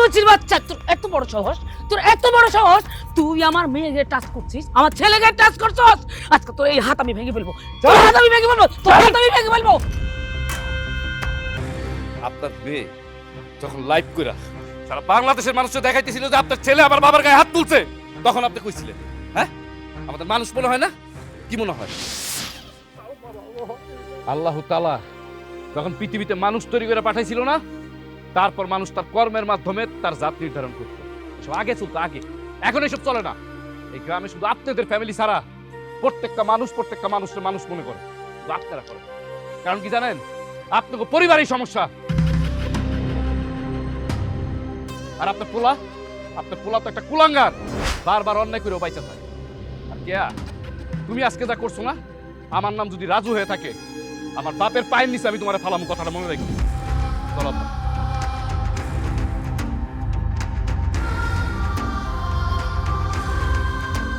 মুচির বাচ্চা, তোর এত বড় সাহস, তোর এত বড় সাহস, তুই আমার মেয়েকে টাচ করছিস, আমার ছেলেকে টাচ করছস? আজকে তোর এই হাত আমি ভেঙে ফেলব, তোর হাত আমি ভেঙে ফেলব, তোর হাত আমি ভেঙে ফেলব। আপনার মেয়ে যখন লাইভ কইরা সারা বাংলাদেশের মানুষকে দেখাইতেছিল যে আপনার ছেলে আমার বাবার গায়ে হাত তুলছে, তখন আপনি কইছিলেন হ্যাঁ? আমাদের মানুষ মনে হয় না? কি মনে হয়? আল্লাহ তালা যখন পৃথিবীতে মানুষ তৈরি করে পাঠাইছিল না তারপর মানুষ তার কর্মের মাধ্যমে তার জাত নির্ধারণ করত। এসব আগে চলতো, আগে। এখন এসব চলে না। এই গ্রামে শুধু আপনাদের ফ্যামিলি ছাড়া প্রত্যেকটা মানুষ প্রত্যেকটা মানুষের মানুষ মনে করে আপনারা করে। কারণ কি জানেন? আপনাকে পরিবারই সমস্যা। আর আপনার পোলা? আপনার পোলা তো একটা কুলাঙ্গার। বারবার অন্যায় করে বাইচা থাকে। আর কেয়া তুমি আজকে যা করছ না, আমার নাম যদি রাজু হয়ে থাকে, আমার বাপের পায়ের নিচে আমি তোমার ফালাম, কথাটা মনে রাখি। চলো